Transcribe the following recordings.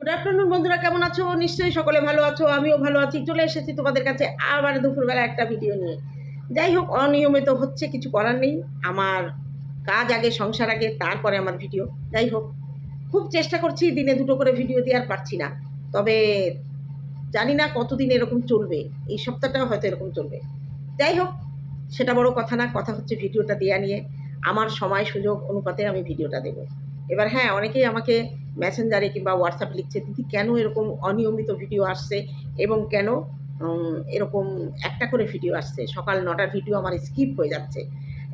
Good afternoon বন্ধুরা, কেমন আছো? নিশ্চয়ই সকলে ভালো আছো, আমিও ভালো আছি। চলে এসেছি তোমাদের কাছে আবার দুপুরবেলা একটা ভিডিও নিয়ে। যাই হোক, অনিয়মিত হচ্ছে, কিছু করার নেই। আমার কাজ আগে, সংসার আগে, তারপরে আমার ভিডিও যাই হোক, খুব চেষ্টা করছি দিনে দুটো করে ভিডিও দেওয়ার, পারছি না। তবে জানি না কতদিন এরকম চলবে। এই সপ্তাহটাও হয়তো এরকম চলবে। যাই হোক, সেটা বড় কথা না, কথা হচ্ছে ভিডিওটা দেওয়া নিয়ে। আমার সময়, সুযোগ, অনুপাতে আমি ভিডিওটা দেবো। এবার হ্যাঁ অনেকেই আমাকে মেসেঞ্জারে কিংবা হোয়াটসঅ্যাপ লিখছে, দিদি, কেন এরকম অনিয়মিত ভিডিও আসছে এবং কেন এরকম একটা করে ভিডিও আসছে? সকাল নটার ভিডিও আমার স্কিপ হয়ে যাচ্ছে।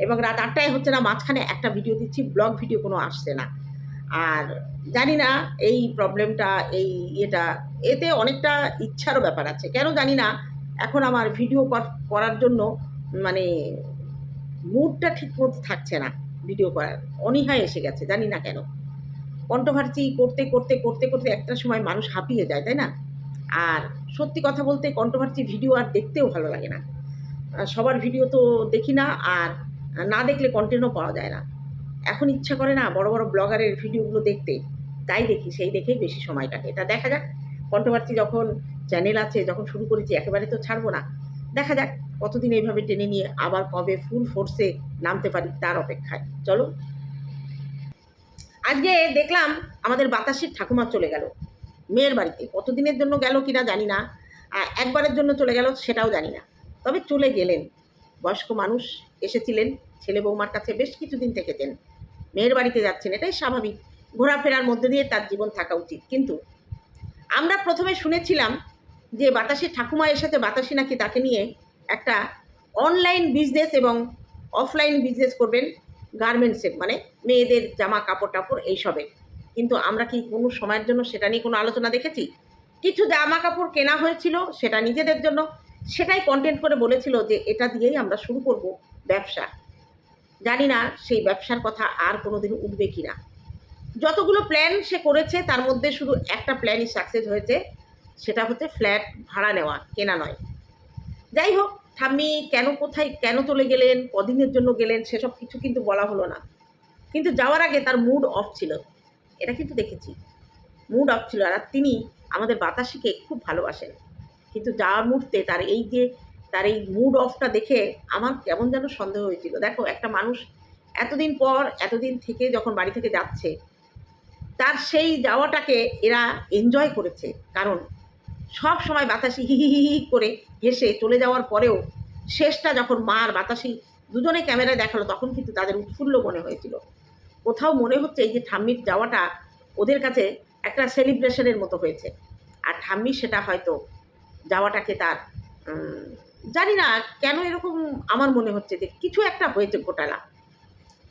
এবং রাত আটটায় হচ্ছে না, মাঝখানে একটা ভিডিও দিচ্ছি ব্লগ ভিডিও কোনো আসছে না। আর জানি না এই প্রবলেমটা এই ইয়েটা, এতে অনেকটা ইচ্ছারও ব্যাপার আছে। কেন জানি না, এখন আমার ভিডিও করার জন্য মানে মুডটা ঠিক মতো থাকছে না ভিডিও করার। অনীহায় এসে গেছে, জানি না কেন। কন্ট্রোভার্সি করতে করতে করতে করতে একটা সময় মানুষ হাঁপিয়ে যায়, তাই না? আর সত্যি কথা বলতে কন্ট্রোভার্সি ভিডিও আর দেখতেও ভালো লাগে না। সবার ভিডিও তো দেখি না, আর না দেখলে কন্টেন্টও পাওয়া যায় না। এখন ইচ্ছা করে না বড় বড় ব্লগারের ভিডিওগুলো দেখতে। তাই দেখি, সেই দেখেই বেশি সময় কাটে। তা দেখা যাক কন্ট্রোভার্সি যখন চ্যানেল আছে, যখন শুরু করেছি, একেবারে তো ছাড়বো না। দেখা যাক, কতদিন এইভাবে টেনে নিয়ে আবার কবে ফুল ফোর্সে নামতে পারি, তার অপেক্ষায়। চলো আজকে দেখলাম আমাদের বাতাসির ঠাকুমা চলে গেল। মেয়ের বাড়িতে। কতদিনের জন্য গেল কিনা জানি না। একবারের জন্য চলে গেল সেটাও জানি না। তবে চলে গেলেন। বয়স্ক মানুষ এসেছিলেন, ছেলে বৌমার কাছে বেশ কিছুদিন থেকেছেন। মেয়ের বাড়িতে যাচ্ছেন, এটাই স্বাভাবিক। ঘোরাফেরার মধ্যে দিয়ে তার জীবন থাকা উচিত। কিন্তু আমরা প্রথমে শুনেছিলাম যে বাতাসের ঠাকুমা এসেছে, বাতাসি নাকি তাকে নিয়ে একটা অনলাইন বিজনেস এবং অফলাইন বিজনেস করবেন। গার্মেন্টসের মানে মেয়েদের জামা, কাপড় টাপড় এইসবের কিন্তু আমরা কি কোনো সময়ের জন্য সেটা নিয়ে কোনো আলোচনা দেখেছি? কিছু জামা কাপড় কেনা হয়েছিল সেটা নিজেদের জন্য। সেটাই কন্টেন্ট করে বলেছিল যে এটা দিয়েই আমরা শুরু করব ব্যবসা। জানি না সেই ব্যবসার কথা আর কোনো দিন উঠবে কি না। যতগুলো প্ল্যান সে করেছে, তার মধ্যে শুধু একটা প্ল্যানই সাকসেস হয়েছে। সেটা হচ্ছে ফ্ল্যাট ভাড়া নেওয়া, কেনা নয়। যাই হোক ঠাম্মি কেন কোথায়, কেন চলে গেলেন, কদিনের জন্য গেলেন, সেসব কিছু কিন্তু বলা হলো না। কিন্তু যাওয়ার আগে তার মুড অফ ছিল। এটা কিন্তু দেখেছি। মুড অফ ছিল। আর তিনি আমাদের বাতাসিকে খুব ভালোবাসেন। কিন্তু যাওয়ার মুহূর্তে তার এই যে, তার এই মুড অফটা দেখে আমার কেমন যেন সন্দেহ হয়েছিল। দেখো, একটা মানুষ এতদিন পর, এতদিন থেকে যখন বাড়ি থেকে যাচ্ছে, তার সেই যাওয়াটাকে এরা এনজয় করেছে। কারণ সব সময় বাতাসি হি হি হি করে হেসে চলে যাওয়ার পরেও শেষটা যখন মা আর বাতাসি দুজনে ক্যামেরায় দেখাল, তখন কিন্তু তাদের উৎফুল্ল মনে হয়েছিল। কোথাও মনে হচ্ছে এই যে ঠাম্মির যাওয়াটা ওদের কাছে একটা সেলিব্রেশনের মতো হয়েছে। আর ঠাম্মি সেটা হয়তো যাওয়াটাকে তার জানি না কেন এরকম আমার মনে হচ্ছে যে কিছু একটা হয়েছে ঘোটালা।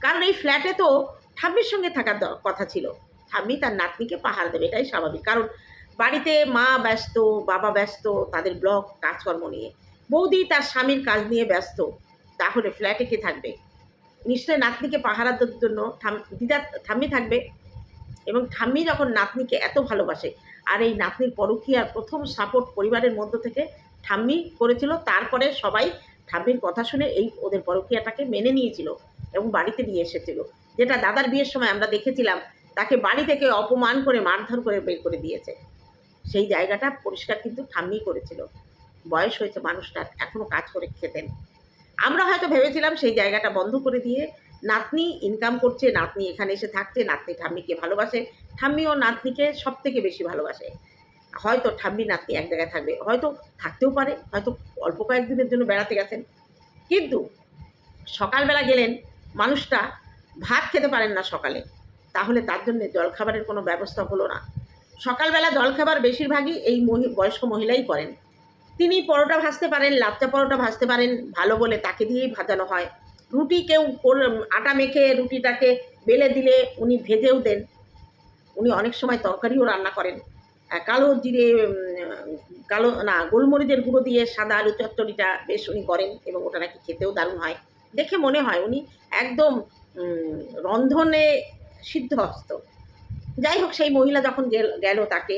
কারণ এই ফ্ল্যাটে তো ঠাম্মির সঙ্গে থাকার কথা ছিল। ঠাম্মি তার নাতনিকে পাহাড় দেবে, এটাই স্বাভাবিক। কারণ বাড়িতে মা ব্যস্ত, বাবা ব্যস্ত, তাদের ব্লগ, কাজকর্ম নিয়ে। বৌদি তার স্বামীর কাজ নিয়ে ব্যস্ত, তাহলে ফ্ল্যাটে কে থাকবে? নিশ্চয়ই নাতনিকে পাহারা দেওয়ার জন্য দিদা ঠাম্মি থাকবে। এবং ঠাম্মি যখন নাতনিকে এত ভালোবাসে, আর এই নাতনির পরকীয়ার প্রথম সাপোর্ট পরিবারের মধ্য থেকে ঠাম্মি করেছিল, তারপরে সবাই ঠাম্মির কথা শুনে এই ওদের পরকীয়াটাকে মেনে নিয়েছিল এবং বাড়িতে নিয়ে এসেছিল। যেটা দাদার বিয়ের সময় আমরা দেখেছিলাম, তাকে বাড়ি থেকে অপমান করে মারধর করে বের করে দিয়েছে। সেই জায়গাটা পরিষ্কার কিন্তু ঠাম্মি করেছিল। বয়স হয়েছে মানুষটার এখনও কাজ করে খেতেন আমরা হয়তো ভেবেছিলাম সেই জায়গাটা বন্ধ করে দিয়ে নাতনি ইনকাম করছে, নাতনি এখানে এসে থাকছে, নাতনি ঠাম্মিকে ভালোবাসে। ঠাম্মি ও নাতনিকে সব থেকে বেশি ভালোবাসে। হয়তো ঠাম্মি নাতনি এক জায়গায় থাকবে, হয়তো থাকতেও পারে, হয়তো অল্প কয়েকদিনের জন্য বেড়াতে গেছেন। কিন্তু সকালবেলা গেলেন, মানুষটা ভাত খেতে পারেন না সকালে। তাহলে তার জন্য জলখাবারের কোনো ব্যবস্থা হলো না। সকালবেলা জলখাবার বেশিরভাগই এই বয়স্ক মহিলাই করেন। তিনি পরোটা ভাজতে পারেন, লাচ্চা পরোটা ভাজতে পারেন, ভালো বলে তাকে দিয়েই ভাজানো হয়। রুটি কেউ আটা মেখে রুটিটাকে বেলে দিলে উনি ভেজেও দেন। উনি অনেক সময় তরকারিও রান্না করেন। কালো জিরে কালো, না, গোলমরিচের গুঁড়ো দিয়ে সাদা আলু চচ্চড়িটা বেশ উনি করেন এবং ওটা নাকি খেতেও দারুণ হয়। দেখে মনে হয় উনি একদম রন্ধনে সিদ্ধহস্ত। যাই হোক সেই মহিলা যখন গেল তাকে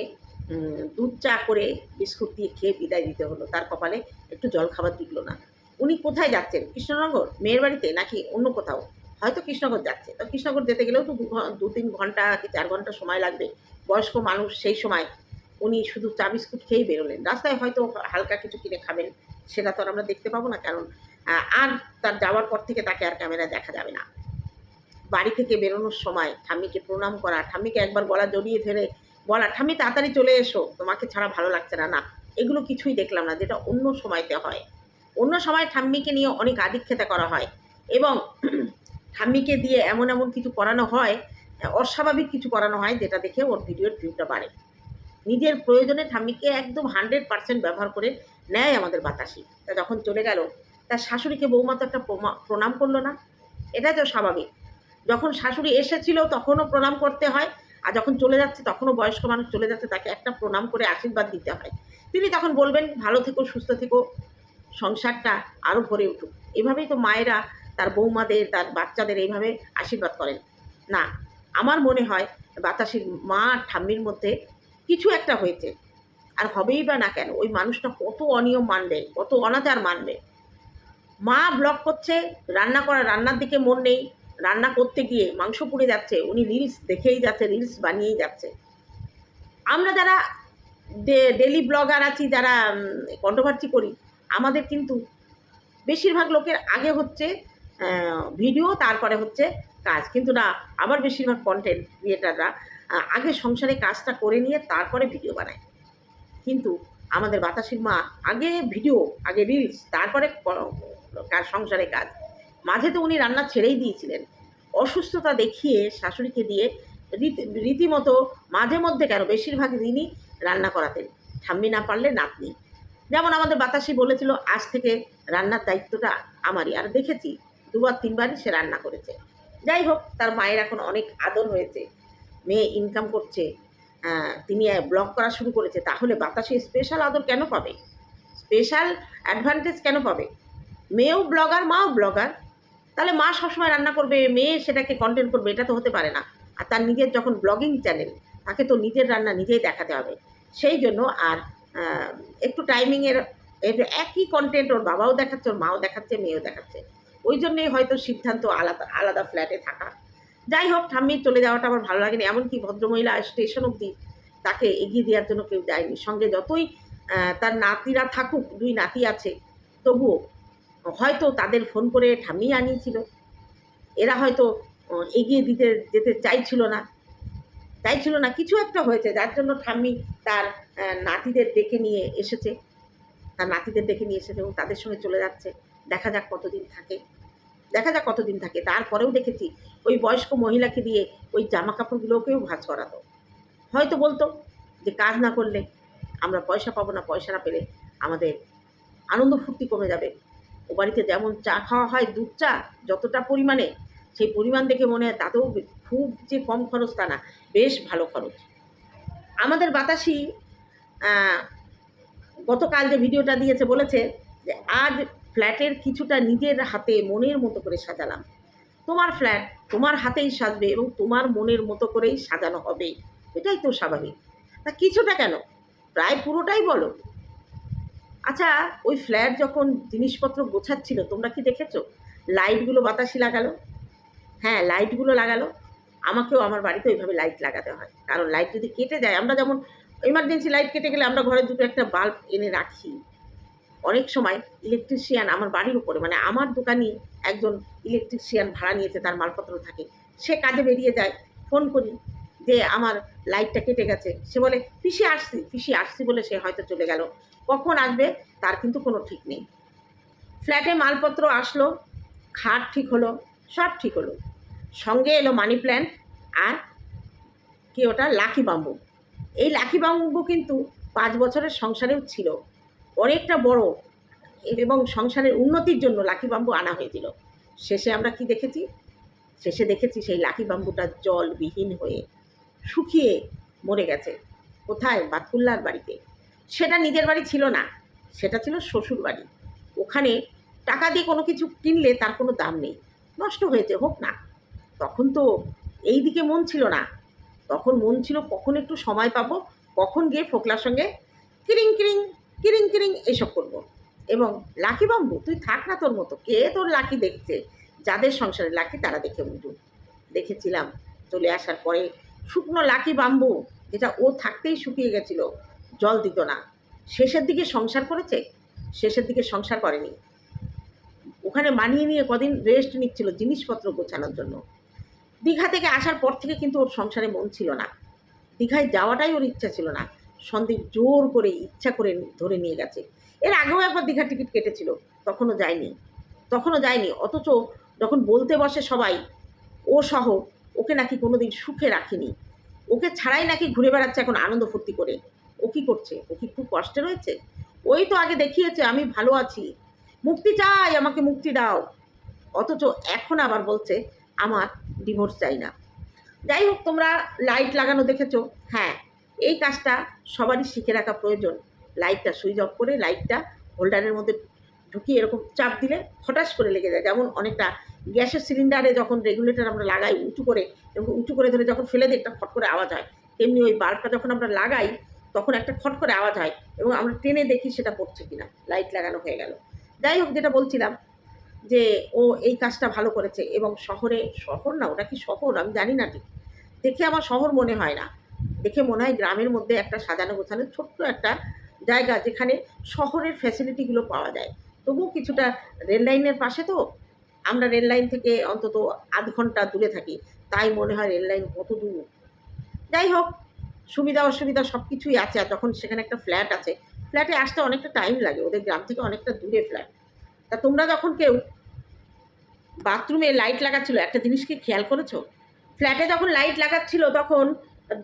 দুধ চা করে বিস্কুট দিয়ে খেয়ে বিদায় দিতে হলো। তার কপালে একটু জল খাবার জুটলো না। উনি কোথায় যাচ্ছেন? কৃষ্ণনগর? মেয়ের বাড়িতে? নাকি অন্য কোথাও? হয়তো কৃষ্ণনগর যাচ্ছে। তো কৃষ্ণনগর যেতে গেলেও তো দু তিন ঘণ্টা কি চার ঘণ্টা সময় লাগবে। বয়স্ক মানুষ সেই সময় উনি শুধু চা বিস্কুট খেয়েই বেরোলেন। রাস্তায় হয়তো হালকা কিছু কিনে খাবেন, সেটা তো আর আমরা দেখতে পাবো না। কারণ আর তার যাওয়ার পর থেকে তাকে আর ক্যামেরায় দেখা যাবে না। বাড়ি থেকে বেরোনোর সময় ঠাম্মিকে প্রণাম করা, ঠাম্মিকে একবার গলা জড়িয়ে ধরে বলা, ঠাম্মি, তাড়াতাড়ি চলে এসো, তোমাকে ছাড়া ভালো লাগছে না না। এগুলো কিছুই দেখলাম না, যেটা অন্য সময়তে হয়। অন্য সময় ঠাম্মিকে নিয়ে অনেক আদিক্ষেতা করা হয় এবং ঠাম্মিকে দিয়ে এমন এমন কিছু করানো হয়, অস্বাভাবিক কিছু করানো হয়, যেটা দেখে ওর ভিডিওর ভিউটা বাড়ে। নিজের প্রয়োজনে ঠাম্মিকে একদম হান্ড্রেড পার্সেন্ট ব্যবহার করে নেয় আমাদের বাতাসি। তা যখন চলে গেল, তার শাশুড়িকে বৌমা তো একটা প্রণাম করল না। এটা তো স্বাভাবিক। যখন শাশুড়ি এসেছিল তখনও প্রণাম করতে হয়, আর যখন চলে যাচ্ছে তখনও বয়স্ক মানুষ চলে যাচ্ছে, তাকে একটা প্রণাম করে আশীর্বাদ দিতে হয়। তিনি তখন বলবেন, ভালো থেকো, সুস্থ থেকো, সংসারটা আরও ভরে উঠুক। এভাবেই তো মায়েরা তার বৌমাদের, তার বাচ্চাদের এইভাবে আশীর্বাদ করেন। না, আমার মনে হয় বাতাসির মা আর ঠাম্মির মধ্যে কিছু একটা হয়েছে, আর হবেই বা না কেন, ওই মানুষটা কত অনিয়ম মানবে, কত অনাচার মানবে। মা ব্লক করছে, রান্না করা, রান্নার দিকে মন নেই রান্না করতে গিয়ে মাংস পুড়ে যাচ্ছে, উনি রিলস দেখেই যাচ্ছে রিলস বানিয়েই যাচ্ছে। আমরা যারা ডেলি ব্লগার আছি, যারা কন্ট্রোভার্সি করি, আমাদের কিন্তু বেশিরভাগ লোকের আগে হচ্ছে ভিডিও তারপরে হচ্ছে কাজ। কিন্তু না, আবার বেশিরভাগ কন্টেন্ট ক্রিয়েটাররা আগে সংসারে কাজটা করে নিয়ে তারপরে ভিডিও বানায়। কিন্তু আমাদের বাতাসির মা আগে ভিডিও আগে রিলস তারপরে সংসারে কাজ। মাঝে তো উনি রান্না ছেড়েই দিয়েছিলেন। অসুস্থতা দেখিয়ে শাশুড়িকে দিয়ে রীতি, রীতিমতো মাঝে মধ্যে কেন বেশিরভাগ দিনই রান্না করাতেন। ঠাম্মি না পারলে নাতনি। যেমন আমাদের বাতাসি বলেছিল, আজ থেকে রান্নার দায়িত্বটা আমারই। আর দেখেছি, দুবার তিনবারই সে রান্না করেছে। যাই হোক, তার মায়ের এখন অনেক আদর হয়েছে। মেয়ে ইনকাম করছে তিনি ব্লগ করা শুরু করেছে, তাহলে বাতাসে স্পেশাল আদর কেন পাবে? স্পেশাল অ্যাডভান্টেজ কেন পাবে? মেয়েও ব্লগার মাও ব্লগার তাহলে মা সবসময় রান্না করবে, মেয়ে সেটাকে কন্টেন্ট করবে, এটা তো হতে পারে না। আর তার নিজের যখন ব্লগিং চ্যানেল তাকে তো নিজের রান্না নিজেই দেখাতে হবে। সেই জন্য আর একটু টাইমিংয়ের এর একই কন্টেন্ট ওর বাবাও দেখাচ্ছে, ওর মাও দেখাচ্ছে, মেয়েও দেখাচ্ছে। ওই জন্যই হয়তো সিদ্ধান্ত আলাদা আলাদা ফ্ল্যাটে থাকা। যাই হোক, ঠাম্মির চলে যাওয়াটা আমার ভালো লাগেনি, এমনকি ভদ্রমহিলা স্টেশন অবধি তাকে এগিয়ে দেওয়ার জন্য কেউ যায়নি। সঙ্গে যতই তার নাতিরা থাকুক, দুই নাতি আছে, তবুও হয়তো তাদের ফোন করে ঠাম্মি আনিয়েছিল। এরা হয়তো এগিয়ে দিতে, যেতে চাইছিল না। চাইছিল না, কিছু একটা হয়েছে, যার জন্য ঠাম্মি তার নাতিদের ডেকে নিয়ে এসেছে। তার নাতিদের ডেকে নিয়ে এসেছে এবং তাদের সঙ্গে চলে যাচ্ছে। দেখা যাক কতদিন থাকে। দেখা যাক কতদিন থাকে। তারপরেও দেখেছি, ওই বয়স্ক মহিলাকে দিয়ে ওই জামা কাপড়গুলোকেও ভাজ করাতো। হয়তো বলতো যে, কাজ না করলে আমরা পয়সা পাবো না পয়সা না পেলে আমাদের আনন্দ ফুর্তি কমে যাবে। ও বাড়িতে যেমন চা খাওয়া হয়, দুধ চা যতটা পরিমাণে, সেই পরিমাণ দেখে মনে হয় তাতেও খুব যে কম খরচ তা না, বেশ ভালো খরচ। আমাদের বাতাসি গতকাল যে ভিডিওটা দিয়েছে বলেছে যে, আজ ফ্ল্যাটের কিছুটা নিজের হাতে মনের মতো করে সাজালাম। তোমার ফ্ল্যাট তোমার হাতেই সাজবে এবং তোমার মনের মতো করেই সাজানো হবে। এটাই তো স্বাভাবিক। তা কিছুটা কেন? প্রায় পুরোটাই বলো। আচ্ছা ওই ফ্ল্যাট যখন জিনিসপত্র গোছাচ্ছিল, তোমরা কি দেখেছ? লাইটগুলো বাতাসি লাগালো। হ্যাঁ লাইটগুলো লাগালো। আমাকেও আমার বাড়িতে ওইভাবে লাইট লাগাতে হয়। কারণ লাইট যদি কেটে যায়, আমরা যেমন এমার্জেন্সি লাইট কেটে গেলে আমরা ঘরে দুটো একটা বাল্ব এনে রাখি। অনেক সময় ইলেকট্রিশিয়ান আমার বাড়ির উপরে মানে আমার দোকানই একজন ইলেকট্রিশিয়ান ভাড়া নিয়েছে, তার মালপত্র থাকে। সে কাজে বেরিয়ে যায় ফোন করি। যে আমার লাইটটা কেটে গেছে। সে বলে পিসি আসছি পিসি আসছি বলে সে হয়তো চলে গেল। কখন আসবে তার কিন্তু কোনো ঠিক নেই। ফ্ল্যাটে মালপত্র আসলো, খাট ঠিক হলো, সব ঠিক হলো। সঙ্গে এলো মানি প্ল্যান্ট আর কি ওটা? লাকি বাম্বু এই লাকি বাম্বু কিন্তু পাঁচ বছরের সংসারেও ছিল। অনেকটা বড় এবং সংসারের উন্নতির জন্য লাকি বাম্বু আনা হয়েছিল। শেষে আমরা কি দেখেছি? শেষে দেখেছি সেই লাকি বাম্বুটা জলবিহীন হয়ে শুকিয়ে মরে গেছে। কোথায়? বাতকুল্লার বাড়িতে। সেটা নিজের বাড়ি ছিল না। সেটা ছিল শ্বশুর বাড়ি। ওখানে টাকা দিয়ে কোনো কিছু কিনলে তার কোনো দাম নেই। নষ্ট হয়েছে, হোক না। তখন তো এই দিকে মন ছিল না। তখন মন ছিল, কখন একটু সময় পাবো, কখন গিয়ে ফোকলার সঙ্গে কিরিং কিরিং কিরিং কিরিং এসব করব। এবং লাকি বাম্বু, তুই থাক না তোর মতো। কে তোর লাকি দেখছে? যাদের সংসারে লাকি, তারা দেখে উঠুন দেখেছিলাম, চলে আসার পরে শুকনো লাকি বাম্বু যেটা ও থাকতেই শুকিয়ে গেছিল, জল দিত না। শেষের দিকে সংসার করেছে? শেষের দিকে সংসার করেনি। ওখানে মানিয়ে নিয়ে কদিন রেস্ট নিচ্ছিল জিনিসপত্র গোছানোর জন্য। দীঘা থেকে আসার পর থেকে কিন্তু ওর সংসারে মন ছিল না। দীঘায় যাওয়াটাই ওর ইচ্ছা ছিল না। সন্দীপ জোর করে ইচ্ছা করে ধরে নিয়ে গেছে। এর আগেও একবার দীঘার টিকিট কেটেছিল, তখনও যায়নি। তখনও যায়নি, অথচ যখন বলতে বসে সবাই, ও সহ ওকে নাকি কোনোদিন সুখে রাখিনি। ওকে ছাড়াই নাকি ঘুরে বেড়াচ্ছে এখন আনন্দ ফুর্তি করে। ও কি করছে? ও কি খুব কষ্টে রয়েছে? ওই তো আগে দেখিয়েছে, আমি ভালো আছি। মুক্তি চাই, আমাকে মুক্তি দাও। অথচ এখন আবার বলছে, আমার ডিভোর্স চাই না। যাই হোক, তোমরা লাইট লাগানো দেখেছ। হ্যাঁ এই কাজটা সবারই শিখে রাখা প্রয়োজন। লাইটটা সুইচ অফ করে লাইটটা হোল্ডারের মধ্যে ঢুকিয়ে এরকম চাপ দিলে হঠাৎ করে লেগে যায়। যেমন অনেকটা গ্যাসের সিলিন্ডারে যখন রেগুলেটর আমরা লাগাই উঁচু করে এবং উঁচু করে ধরে যখন ফেলে দিই, একটা খট করে আওয়াজ হয়। তেমনি ওই বাল্বটা যখন আমরা লাগাই, তখন একটা খট করে আওয়াজ হয় এবং আমরা টেনে দেখি সেটা পড়ছে কিনা লাইট লাগানো হয়ে গেল। যাই হোক, যেটা বলছিলাম যে ও এই কাজটা ভালো করেছে এবং শহরে, শহর না, ওটা কি শহর? আমি জানি না ঠিক। দেখে আমার শহর মনে হয় না। দেখে মনে হয় গ্রামের মধ্যে একটা সাজানো গোছানো ছোট্ট একটা জায়গা যেখানে শহরের ফ্যাসিলিটিগুলো পাওয়া যায়। তবুও কিছুটা রেল লাইনের পাশে তো আমরা রেল লাইন থেকে অন্তত আধ ঘণ্টা দূরে থাকি, তাই মনে হয় রেল লাইন কত দূর? যাই হোক, সুবিধা অসুবিধা সব কিছুই আছে, আর যখন সেখানে একটা ফ্ল্যাট আছে, ফ্ল্যাটে আসতে অনেকটা টাইম লাগে, ওদের গ্রাম থেকে অনেকটা দূরে ফ্ল্যাট। তা তোমরা যখন কেউ বাথরুমে লাইট লাগাচ্ছিল, একটা জিনিসকে খেয়াল করেছ? ফ্ল্যাটে যখন লাইট লাগাচ্ছিল, তখন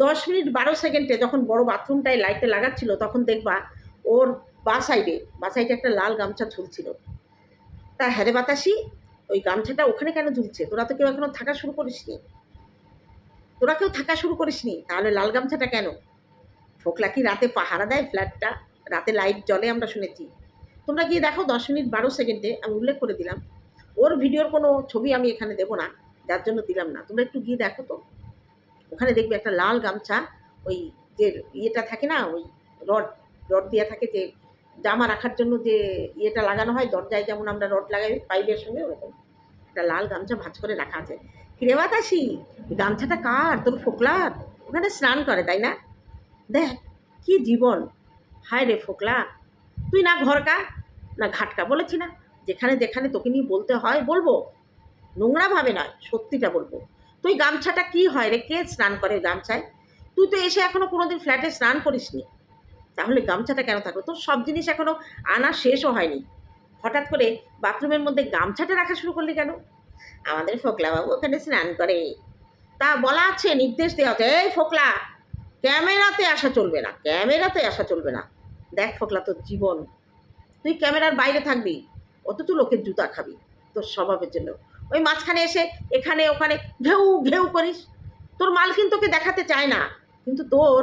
দশ মিনিট বারো সেকেন্ডে যখন বড় বাথরুমটায় লাইটটা লাগাচ্ছিল, তখন দেখবা ওর বা সাইডে বা সাইডে একটা লাল গামছা ঝুলছিল। তা হ্যারে বাতাসি ওই গামছাটা ওখানে কেন ঝুলছে? তোরা তো কেউ এখনও থাকা শুরু করিসনি। তোরা কেউ থাকা শুরু করিসনি, তাহলে লাল গামছাটা কেন? ফোকলা কি রাতে পাহারা দেয় ফ্ল্যাটটা? রাতে লাইট জ্বলে আমরা শুনেছি। তোমরা গিয়ে দেখো দশ মিনিট বারো সেকেন্ডে আমি উল্লেখ করে দিলাম। ওর ভিডিওর কোনো ছবি আমি এখানে দেবো না, যার জন্য দিলাম না। তোমরা একটু গিয়ে দেখো তো। ওখানে দেখবে একটা লাল গামছা, ওই যে ইয়েটা থাকে না, ওই রড রড দেওয়া থাকে যে জামা রাখার জন্য যে ইয়েটা লাগানো হয়, দরজায় যেমন আমরা রড লাগাই, পাইপের সঙ্গে ওরকম একটা লাল গামছা ভাঁজ করে রাখা আছে। কিরে বাতাসি গামছাটা কার? তোর ফোকলার ওখানে স্নান করে, তাই না? দেখ, কি জীবন। হায় রে ফোকলা, তুই না ঘরকা, না ঘাটকা বলেছি না? যেখানে যেখানে তোকে নিয়ে বলতে হয়, বলব। নোংরা ভাবে নয়, সত্যিটা বলব। তুই গামছাটা কি হয় রে? কে স্নান করে গামছায়? তুই তো এসে এখনও কোনোদিন ফ্ল্যাটে স্নান করিসনি। তাহলে গামছাটা কেন থাকল? তোর সব জিনিস এখনও আনা শেষও হয়নি। হঠাৎ করে বাথরুমের মধ্যে গামছাটা রাখা শুরু করলি কেন? আমাদের ফোকলাবাবু ওখানে স্নান করে। তা বলা আছে, নির্দেশ দেওয়া আছে। এই ফোকলা, ক্যামেরাতে আসা চলবে না, ক্যামেরাতে আসা চলবে না। দেখ ফোকলা, তোর জীবন। তুই ক্যামেরার বাইরে থাকবি অত অথচ লোকের জুতা খাবি তোর স্বভাবের জন্য। ওই মাঝখানে এসে এখানে ওখানে ঘেউ ঘেউ করিস। তোর মালকিন তোকে দেখাতে চায় না, কিন্তু তোর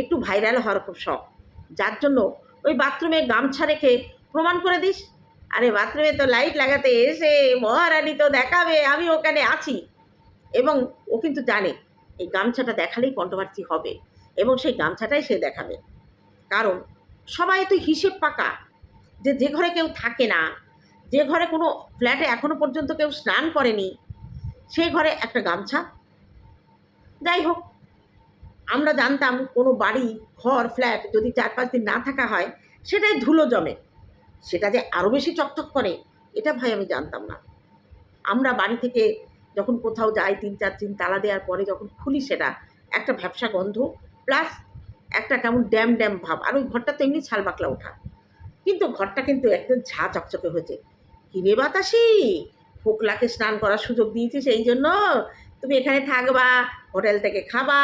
একটু ভাইরাল হওয়ার খুব শখ। যার জন্য ওই বাথরুমে গামছা রেখে প্রমাণ করে দিস। আরে বাথরুমে তো লাইট লাগাতে এসে মহারানী তো দেখাবে, আমি ওখানে আছি। এবং ও কিন্তু জানে এই গামছাটা দেখালেই কন্ট্রোভার্সি হবে এবং সেই গামছাটাই সে দেখাবে। কারণ সবাই তো হিসেব পাকা যে যে ঘরে কেউ থাকে না, যে ঘরে কোনো ফ্ল্যাটে এখনও পর্যন্ত কেউ স্নান করেনি সেই ঘরে একটা গামছা। যাই হোক আমরা জানতাম কোনো বাড়ি, ঘর, ফ্ল্যাট যদি চার পাঁচ দিন না থাকা হয়, সেটাই ধুলো জমে। সেটা যে আরও বেশি চকচক করে, এটা ভাই আমি জানতাম না। আমরা বাড়ি থেকে যখন কোথাও যাই, তিন চার দিন তালা দেওয়ার পরে যখন খুলি সেটা, একটা ভ্যাবসা গন্ধ, প্লাস একটা কেমন ড্যাম ড্যাম ভাব। আর ওই ঘরটা তো এমনি ছাল বাকলা ওঠা। কিন্তু ঘরটা কিন্তু একদম ঝা চকচকে হয়েছে। কিনে বাতাসি? ফোকলাকে স্নান করার সুযোগ দিয়েছি সেই জন্য তুমি এখানে থাকবা, হোটেল থেকে খাবা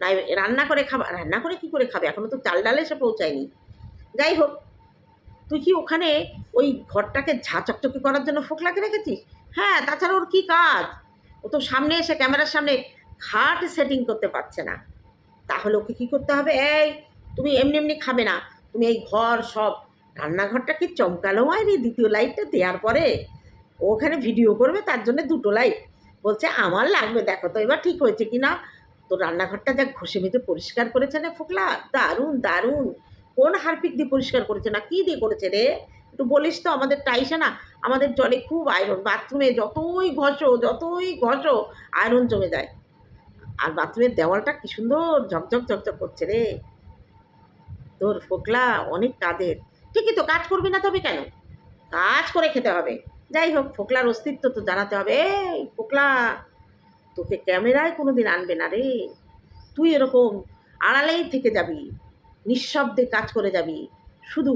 নাই রান্না করে খাবা। রান্না করে কি করে খাবে? এখনও তো চাল ডালে এসে পৌঁছায়নি। যাই হোক, তুই কি ওখানে ওই ঘরটাকে ঝা করার জন্য ফোকলাকে রেখেছিস? হ্যাঁ তাছাড়া ওর কী কাজ? ও তো সামনে এসে ক্যামেরার সামনে খাট সেটিং করতে পারছে না। তাহলে ওকে কী করতে হবে? এই, তুমি এমনি এমনি খাবে না। তুমি এই ঘর সব রান্নাঘরটাকে চমকালো হয়নি দ্বিতীয় লাইটটা দেওয়ার পরে? ওখানে ভিডিও করবে, তার জন্য দুটো লাইট বলছে, আমার লাগবে, দেখো তো, এবার ঠিক হয়েছে কি না? তো রান্নাঘরটা যা ঘষে মেজে পরিষ্কার করেছে না ফোকলা? দারুণ দারুণ। কোন হারপিক দিয়ে পরিষ্কার করেছে না? কী দিয়ে করেছে রে? একটু বলিস তো, আমাদের টাইসে না, আমাদের জলে খুব আয়রন বাথরুমে যতই ঘষো যতই ঘষো আয়রন জমে যায়। আর বাথরুমের দেওয়ালটা কি সুন্দর ঝকঝক ঝকঝক করছে রে। তোর ফোকলা অনেক কাজের। ঠিকই তো, কাজ করবি না তবে কেন? কাজ করে খেতে হবে। যাই হোক ফোকলার অস্তিত্ব তো জানাতে হবে। এই ফোকলা তোকে ক্যামেরায় কোনো দিন আনবে না রে। তুই এরকম আড়ালেই থেকে যাবি, নিঃশব্দে কাজ করে যাবি, শুধু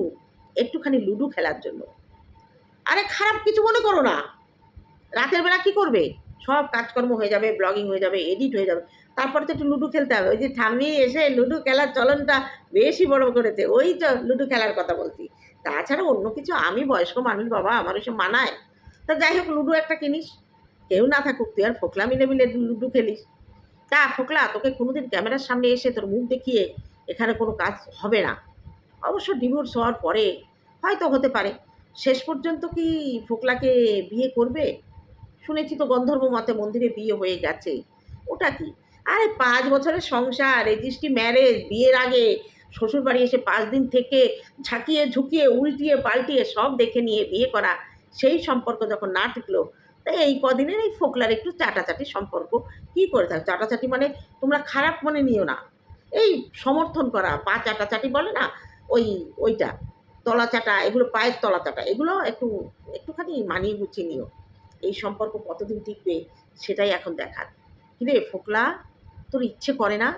একটুখানি লুডো খেলার জন্য। আরে খারাপ কিছু মনে করো না। রাতের বেলা কি করবে? সব কাজকর্ম হয়ে যাবে, ব্লগিং হয়ে যাবে, এডিট হয়ে যাবে। তারপরে তো একটু লুডো খেলতে হবে। ওই যে ঠাম্মি এসে লুডো খেলার চলনটা বেশি বড় করেছে, ওই তো লুডো খেলার কথা বলছি। তাছাড়া অন্য কিছু, আমি বয়স্ক মানুষ বাবা আমার ওইসব মানায়। তা যাই হোক, লুডো একটা কিনিস। কেউ না থাকুক, তুই আর ফোকলা মিলে মিলে লুডো খেলিস। তা ফোকলা, তোকে কোনোদিন ক্যামেরার সামনে এসে তোর মুখ দেখিয়ে এখানে কোনো কাজ হবে না। অবশ্য ডিভোর্স হওয়ার পরে হয়তো হতে পারে। শেষ পর্যন্ত কি ফোকলাকে বিয়ে করবে? শুনেছি তো গন্ধর্ব মতে মন্দিরে বিয়ে হয়ে গেছে। ওটা কি? আরে পাঁচ বছরের সংসার রেজিস্ট্রি ম্যারেজ বিয়ের আগে শ্বশুর বাড়ি এসে পাঁচ দিন থেকে ঝাঁকিয়ে, ঝুঁকিয়ে, উল্টিয়ে, পাল্টিয়ে সব দেখে নিয়ে বিয়ে করা, সেই সম্পর্ক যখন না টিকলো, তাই এই কদিনের এই ফোকলার একটু চাটাচাটি সম্পর্ক। কী করে থাকে? চাটাচাটি মানে তোমরা খারাপ মনে নিও না। এই সমর্থন করা, পা চাটাচাটি বলে না, ওই, ওইটা, তলা চাটা, এগুলো পায়ের তলা চাটা, এগুলো একটু, একটুখানি মানিয়ে গুছিয়ে নিও। এই সম্পর্ক কতদিন টিকবে সেটাই এখন দেখার। কিরে ফোকলা, তোর ইচ্ছে করে না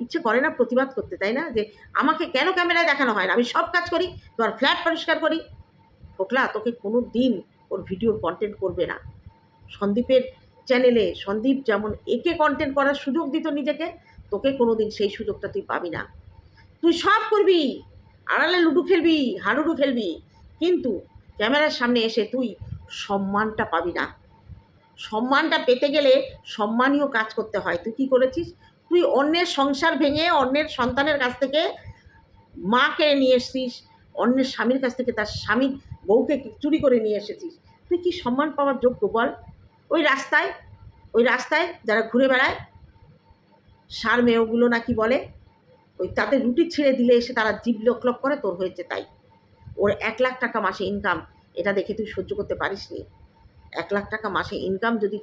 ইচ্ছে করে না প্রতিবাদ করতে, তাই না? যে আমাকে কেন ক্যামেরায় দেখানো হয় না? আমি সব কাজ করি, তোমার ফ্ল্যাট পরিষ্কার করি। ফোকলা, তোকে কোনো দিন ওর ভিডিও কন্টেন্ট করবে না। সন্দীপের চ্যানেলে সন্দীপ যেমন একে কন্টেন্ট করার সুযোগ দিত নিজেকে, তোকে কোনো দিন সেই সুযোগটা তুই পাবি না। তুই সব করবি, আড়ালে লুডু খেলবি, হাডুডু খেলবি, কিন্তু ক্যামেরার সামনে এসে তুই সম্মানটা পাবি না। সম্মানটা পেতে গেলে সম্মানীয় কাজ করতে হয়। তুই কি করেছিস? তুই অন্যের সংসার ভেঙে অন্যের সন্তানের কাছ থেকে মাকে নিয়ে এসছিস, অন্যের স্বামীর কাছ থেকে তার স্বামীর বউকে চুরি করে নিয়ে এসেছিস। তুই কি সম্মান পাওয়ার যোগ্য বল? ওই রাস্তায় ওই রাস্তায় যারা ঘুরে বেড়ায়, সার মেয়েগুলো নাকি বলে? ওই তাতে রুটি ছেড়ে দিলে এসে তারা জীব লোক লোক করে, তোর হয়েছে তাই। ওর এক লাখ টাকা মাসে ইনকাম এটা দেখে তুই সহ্য করতে পারিস নি এক লাখ টাকা মাসে ইনকাম যদি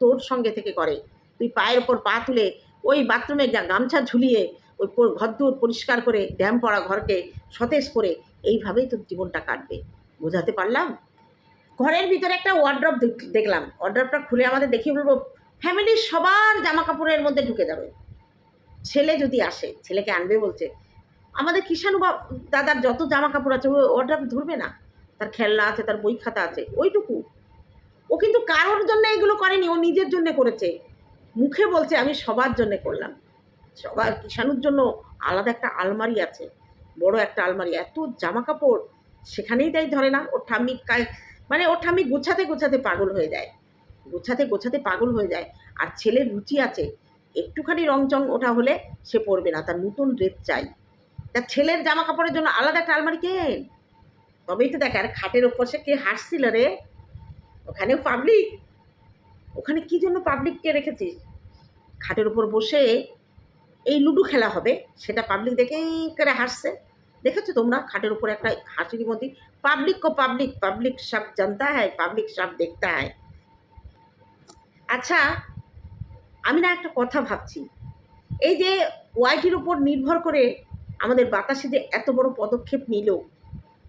তোর সঙ্গে থেকে করে, তুই পায়ের ওপর পা তুলে ওই বাথরুমে গামছা ঝুলিয়ে ওই ঘরদুয়ার পরিষ্কার করে ড্যাম পড়া ঘরকে সতেজ করে এইভাবেই তোর জীবনটা কাটবে। বোঝাতে পারলাম? ঘরের ভিতরে একটা ওয়ার্ড্রপ দেখলাম। ওয়ার্ড্রপটা খুলে আমাদের দেখিয়ে বলব ফ্যামিলির সবার জামা কাপড়ের মধ্যে ঢুকে যাবে। ছেলে যদি আসে, ছেলেকে আনবে বলছে, আমাদের কিষাণু বা দাদার যত জামা কাপড় আছে ওয়ার্ড্রপ ধরবে না। তার খেলনা আছে, তার বই খাতা আছে, ওইটুকু। ও কিন্তু কারোর জন্য এগুলো করেনি, ও নিজের জন্য করেছে। মুখে বলছে, আমি সবার জন্য করলাম। সবার, কিষাণুর জন্য আলাদা একটা আলমারি আছে, বড় একটা আলমারি, এত জামা কাপড় সেখানেই তাই ধরে না, ওর ঠাম্মি মানে ওর ঠাম্মি গোছাতে গোছাতে পাগল হয়ে যায়, গোছাতে গোছাতে পাগল হয়ে যায়, আর ছেলের রুচি আছে, একটুখানি রং চং ওটা হলে সে পরবে না, তার নতুন ড্রেস চাই। তার ছেলের জামা কাপড়ের জন্য আলাদা একটা আলমারি কেন তবেই তো দেখ, আর খাটের ওপর সে কে হাসছিল রে? ওখানেও পাবলিক ওখানে কি জন্য পাবলিককে রেখেছিস? খাটের উপর বসে এই লুডো খেলা হবে, সেটা পাবলিক দেখেই করে হাসছে। দেখেছ তোমরা? খাটের উপর একটা হাসির মধ্যে পাবলিক কো পাবলিক পাবলিক সব জানতা হয় পাবলিক সব দেখতে হয় আচ্ছা আমি না একটা কথা ভাবছি। এই যে ওয়াইটির উপর নির্ভর করে আমাদের বাতাসে যে এত বড় পদক্ষেপ নিল,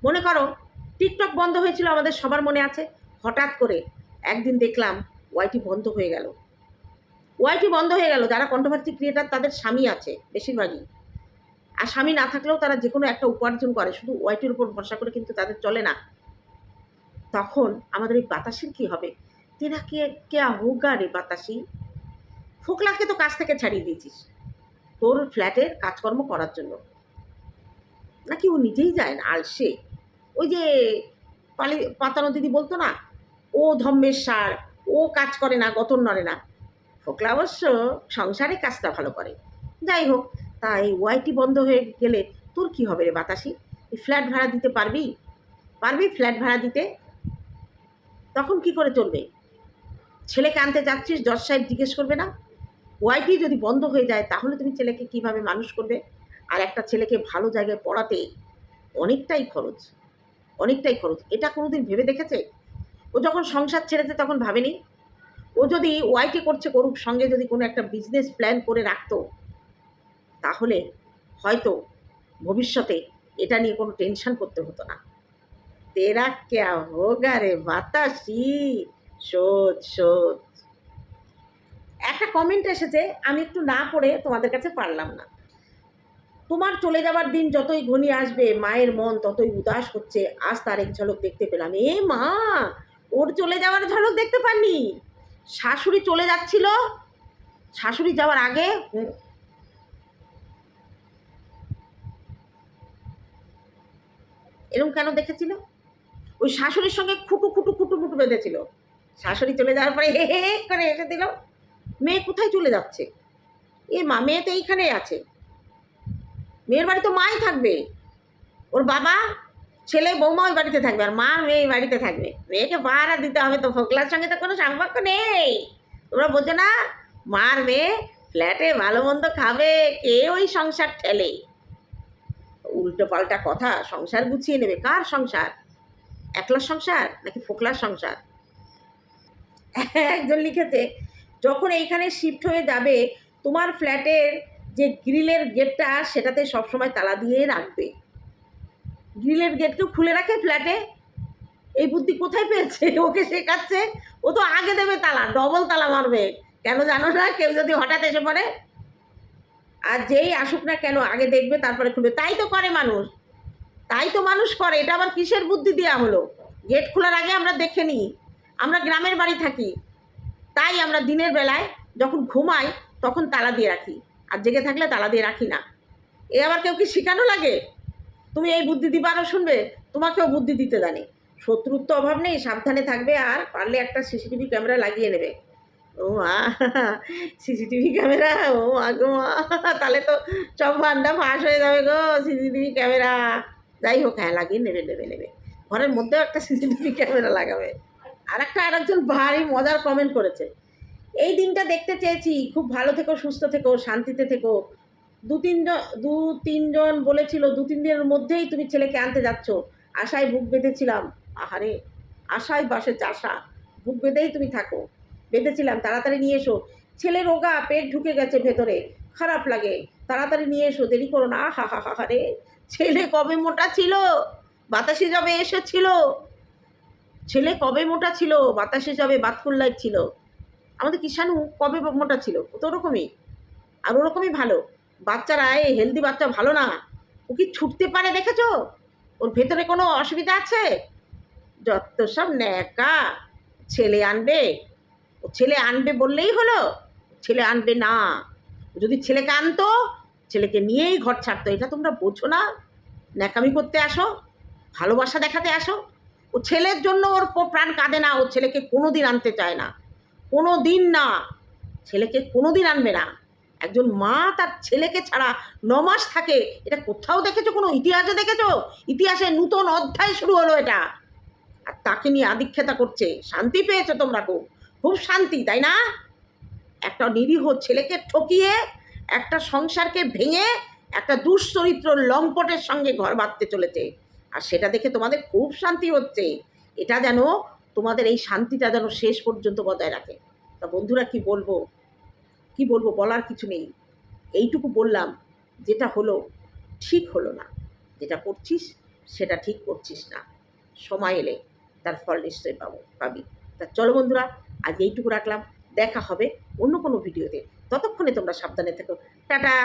মনে করো, টিকটক বন্ধ হয়েছিল আমাদের সবার মনে আছে। হঠাৎ করে একদিন দেখলাম ওয়াইটি বন্ধ হয়ে গেল। ওয়াইটি বন্ধ হয়ে গেল, যারা কন্ট্রোভার্সি ক্রিয়েটার তাদের স্বামী আছে, বেশিরভাগই। আর স্বামী না থাকলেও তারা যে কোনো একটা উপার্জন করে, শুধু ওয়াইটির উপর ভরসা করে কিন্তু তাদের চলে না। তখন আমাদের এই বাতাসের কী হবে? তেরা কে কেয়া হোগা রে বাতাসি? ফোকলাকে তো কাজ থেকে ছাড়িয়ে দিয়েছিস, তোর ফ্ল্যাটের কাজকর্ম করার জন্য। নাকি ও নিজেই যায় না আলসে ওই যে পালি পাতানো দিদি বলতো না, ও ধম্মের সার ও কাজ করে না গতর নড়ে না। ফোকলা অবশ্য সংসারে কাজটা ভালো করে। যাই হোক, তাই ওয়াইটি বন্ধ হয়ে গেলে তোর কি হবে রে বাতাসি? ফ্ল্যাট ভাড়া দিতে পারবি? পারবি ফ্ল্যাট ভাড়া দিতে? তখন কি করে চলবে? ছেলেকে আনতে যাচ্ছিস দশ সাইড জিজ্ঞেস করবে না? ওয়াইটি যদি বন্ধ হয়ে যায়, তাহলে তুমি ছেলেকে কীভাবে মানুষ করবে? আর একটা ছেলেকে ভালো জায়গায় পড়াতে অনেকটাই খরচ। অনেকটাই খরচ। এটা কোনোদিন ভেবে দেখেছে? ও যখন সংসার ছেড়েছে তখন ভাবেনি। ও যদি ওয়াইটি করছে করুক, সঙ্গে যদি কোনো একটা বিজনেস প্ল্যান করে রাখতো, তাহলে হয়তো ভবিষ্যতে এটা নিয়ে কোনো টেনশন করতে হতো না। তেরা ক্যা হোগা রে বাতাসি? শোধ শোধ। একটা কমেন্ট এসেছে, আমি একটু না পড়ে তোমাদের কাছে পারলাম না। তোমার চলে যাবার দিন যতই ঘনিয়ে আসবে, মায়ের মন ততই উদাস হচ্ছে, আজ তার এক ঝলক দেখতে পেলাম। এ মা! ওর চলে যাওয়ার ঝলক দেখতে পাননি। শাশুড়ি চলে যাচ্ছিল। শাশুড়ি যাওয়ার আগে এরকম কেন দেখেছিল? ওই শাশুড়ির সঙ্গে খুটু খুটু খুটু খুটু বেঁধেছিল। শাশুড়ি চলে যাওয়ার পরে হে হে হে করে এসে দিল, মেয়ে কোথায় চলে যাচ্ছে? এ মা, মেয়ে তো এইখানেই আছে। মেয়ের বাড়ি তো মাই থাকবে। ওর বাবা ছেলে বৌমা ওই বাড়িতে থাকবে আর মা মেয়ে এই বাড়িতে থাকবে। মেয়েকে ভাড়া দিতে হবে তো, ফোকলার সঙ্গে তো কোনো সম্পর্ক নেই। তোমরা বোঝো না? মার মেয়ে ফ্ল্যাটে ভালো মন্দ খাবে, কে ওই সংসার ঠেলে? উল্টো পাল্টা কথা, সংসার গুছিয়ে নেবে। কার সংসার? একলার সংসার নাকি ফোকলার সংসার? একজন লিখেছে, যখন এইখানে শিফট হয়ে যাবে, তোমার ফ্ল্যাটের যে গ্রিলের গেটটা সেটাতে সবসময় তালা দিয়ে রাখবে। গ্রিলের গেটকেও খুলে রাখে ফ্ল্যাটে। এই বুদ্ধি কোথায় পেয়েছে? ওকে শেখাচ্ছে। ও তো আগে দেবে তালা, ডবল তালা মারবে। কেন জানো না? কেউ যদি হঠাৎ এসে পড়ে, আর যেই আসুক না কেন, আগে দেখবে, তারপরে খুলবে। তাই তো করে মানুষ। তাই তো মানুষ করে। এটা আবার কিসের বুদ্ধি দেওয়া হলো গেট খোলার আগে আমরা দেখে নিই। আমরা গ্রামের বাড়ি থাকি। তাই আমরা দিনের বেলায় যখন ঘুমাই, তখন তালা দিয়ে রাখি। আর জেগে থাকলে তালা দিয়ে রাখি না। এ আবার কেউ কি শেখানো লাগে? তুমি এই বুদ্ধি দিবারও শুনবে? তোমাকেও বুদ্ধি দিতে জানে। শত্রুর তো অভাব নেই, সাবধানে থাকবে আর পারলে একটা সিসিটিভি ক্যামেরা লাগিয়ে নেবে। ও মা, সিসিটিভি ক্যামেরা? ও মা গো মা, তাহলে তো সব ভান্ডা ফাঁস হয়ে যাবে গো সিসিটিভি ক্যামেরা। যাই হোক হ্যাঁ লাগিয়ে নেবে নেবে নেবে। ঘরের মধ্যেও একটা সিসিটিভি ক্যামেরা লাগাবে। আর একটা আরেকজন ভারী মজার কমেন্ট করেছে। এই দিনটা দেখতে চেয়েছি। খুব ভালো থেকো, সুস্থ থেকো, শান্তিতে থেকো। দু তিনজন দু তিনজন বলেছিল, দু তিন দিনের মধ্যেই তুমি ছেলেকে আনতে যাচ্ছ। আশায় বুক বেঁধেছিলাম। আহারে, আশায় বাসে চাষা। বুক বেঁধেই তুমি থাকো। বেঁধেছিলাম, তাড়াতাড়ি নিয়ে এসো। ছেলে রোগা, পেট ঢুকে গেছে ভেতরে। খারাপ লাগে। তাড়াতাড়ি নিয়ে এসো, দেরি করো না। হা হা হা, রে। ছেলে কবে মোটা ছিল? বাতাসে যাবে এসেছিল। ছেলে কবে মোটা ছিল? বাতাসে যাবে বাতকুল্লাই ছিল। আমাদের কিষাণু কবে মোটা ছিল? তো ওরকমই। আর ওরকমই ভালো। বাচ্চারা, এই হেলদি বাচ্চা ভালো না। ও কি ছুটতে পারে দেখেছ? ওর ভেতরে কোনো অসুবিধা আছে? যত সব ন্যাকা ছেলে আনবে। ও ছেলে আনবে বললেই হলো, ছেলে আনবে না। যদি ছেলেকে আনতো, ছেলেকে নিয়েই ঘর ছাড়তো। এটা তোমরা বোঝো না। ন্যাকামি করতে আসো, ভালোবাসা দেখাতে আসো। ও ছেলের জন্য ওর প্রাণ কাঁদে না। ও ছেলেকে কোনো দিন আনতে চায় না। কোনো দিন না। ছেলেকে কোনো দিন আনবে না। একজন মা তার ছেলেকে ছাড়া নমাস থাকে। এটা কোথাও দেখেছ? কোনো ইতিহাসে দেখেছ? ইতিহাসে নূতন অধ্যায় শুরু হলো এটা। আর তাকে নিয়ে আদিক্ষেতা করছে। শান্তি পেয়েছ তোমরা খুব। খুব শান্তি, তাই না? একটা নিরীহ ছেলেকে ঠকিয়ে, একটা সংসারকে ভেঙে, একটা দুশ্চরিত্র লম্পটের সঙ্গে ঘর বাঁধতে চলেছে। আর সেটা দেখে তোমাদের খুব শান্তি হচ্ছে। এটা যেন তোমাদের এই শান্তিটা যেন শেষ পর্যন্ত বজায় রাখে। তা বন্ধুরা কি বলব? কি বলব বলার কিছু নেই। এইটুকু বললাম, যেটা হলো ঠিক হলো না। যেটা করছিস, সেটা ঠিক করছিস না। সময় এলে তার ফল নিশ্চয়ই পাবো, পাবি। তা চলো বন্ধুরা, আজ এইটুকু রাখলাম। দেখা হবে অন্য কোনো ভিডিওতে। ততক্ষণে তোমরা সাবধানে থেকো। টাটা!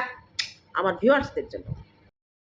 আমার ভিউয়ার্সদের জন্য।